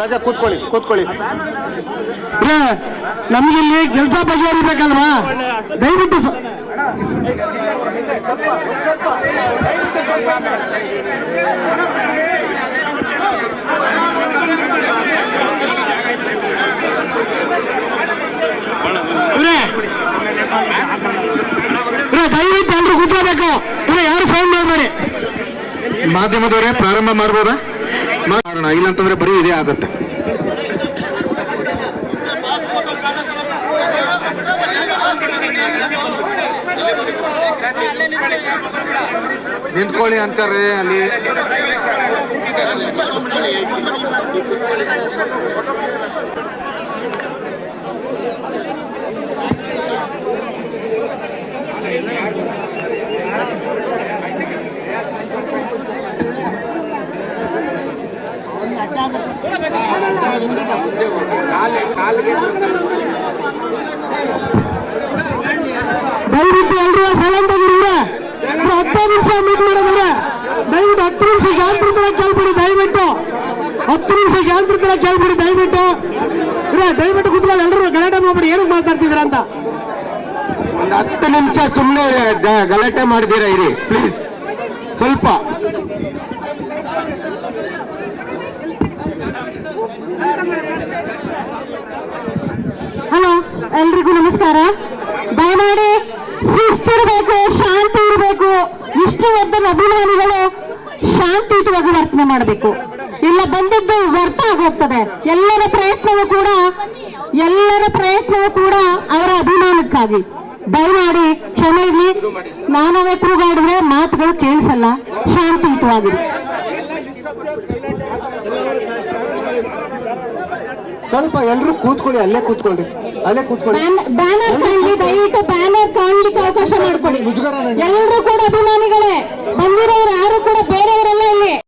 ರಾಜ ಕೂತ್ಕೊಳ್ಳಿ ಕೂತ್ಕೊಳ್ಳಿ. ನಮಗಿಲ್ಲಿ ಕೆಲಸ ಬಗೆಹರಿಬೇಕಲ್ವಾ ದಯವಿಟ್ಟು ದಯವಿಟ್ಟು ಎಲ್ರು ಕೂತ್ಕೋಬೇಕು. ಯಾರು ಸೌಂಡ್ ಮಾಡಬೇಡಿ. ಮಾಧ್ಯಮದವರೇ ಪ್ರಾರಂಭ ಮಾಡ್ಬೋದಾ? ಮಾಡೋಣ ಇಲ್ಲಂತಂದ್ರೆ ಬರೀ ಇದೇ ಆಗುತ್ತೆ. ನಿಂತ್ಕೊಳ್ಳಿ ಅಂತಾರೆ ಅಲ್ಲಿ. ದಯವಿಟ್ಟು ಎಲ್ರು ಸೈಲೆಂಟ್ ಆಗಿರ್ರೆ ಹತ್ತು ನಿಮಿಷ ಮೀಟ್ ಮಾಡೋದ್ರೆ ದಯವಿಟ್ಟು ಹತ್ತು ನಿಮಿಷ ಶಾಂತೃತನ ಕೇಳ್ಬಿಡಿ ದಯವಿಟ್ಟು ಹತ್ತು ನಿಮಿಷ ಶಾಂತೃತನ ಕೇಳ್ಬಿಡಿ ದಯವಿಟ್ಟು ಇವ್ರೆ, ದಯವಿಟ್ಟು ಕುತ್ಕೊಂಡು ಎಲ್ರು ಗಲಾಟೆ ಮಾಡ್ಬಿಡಿ ಏನಕ್ಕೆ ಮಾತಾಡ್ತಿದ್ರ ಅಂತ ಒಂದು ಹತ್ತು ನಿಮಿಷ ಸುಮ್ಮನೆ ಗಲಾಟೆ ಮಾಡಿದ್ದೀರಾ ಇರಿ ಪ್ಲೀಸ್ ಸ್ವಲ್ಪ ಹಲೋ, ಎಲ್ರಿಗೂ ನಮಸ್ಕಾರ. ದಯಮಾಡಿ ಶಿಸ್ತಿರ್ಬೇಕು ಶಾಂತಿ ಇರಬೇಕು. ವಿಷ್ಣುವರ್ಧನ್ ಅಭಿಮಾನಿಗಳು ಶಾಂತಿಯುತವಾಗಿ ವರ್ತನೆ ಮಾಡಬೇಕು. ಇಲ್ಲ, ಬಂದಿದ್ದು ವ್ಯರ್ಥ ಆಗೋಗ್ತದೆ. ಎಲ್ಲರ ಪ್ರಯತ್ನವೂ ಕೂಡ, ಎಲ್ಲರ ಪ್ರಯತ್ನವೂ ಕೂಡ ಅವರ ಅಭಿಮಾನಕ್ಕಾಗಿ. ದಯಮಾಡಿ ಕ್ಷಮೆ ಇರಲಿ. ನಾನವೇ ಕೂಗಾಡಿದ್ರೆ ಮಾತುಗಳು ಕೇಳಿಸಲ್ಲ. ಶಾಂತಿಯುತವಾಗಿರಿ ಸ್ವಲ್ಪ ಎಲ್ರು ಕೂತ್ಕೊಳ್ಳಿ ಅಲ್ಲೇ ಕೂತ್ಕೊಳ್ಳಿ ಅಲ್ಲೇ ಕೂತ್ಕೊಳ್ಳಿ. ಬ್ಯಾನರ್ ಕಾಣ್ಲಿ ದಯವಿಟ್ಟು ಬ್ಯಾನರ್ ಕಾಣ್ಲಿಕ್ಕೆ ಅವಕಾಶ ಮಾಡ್ಕೊಳ್ಳಿ. ಎಲ್ಲರೂ ಕೂಡ ಅಭಿಮಾನಿಗಳೇ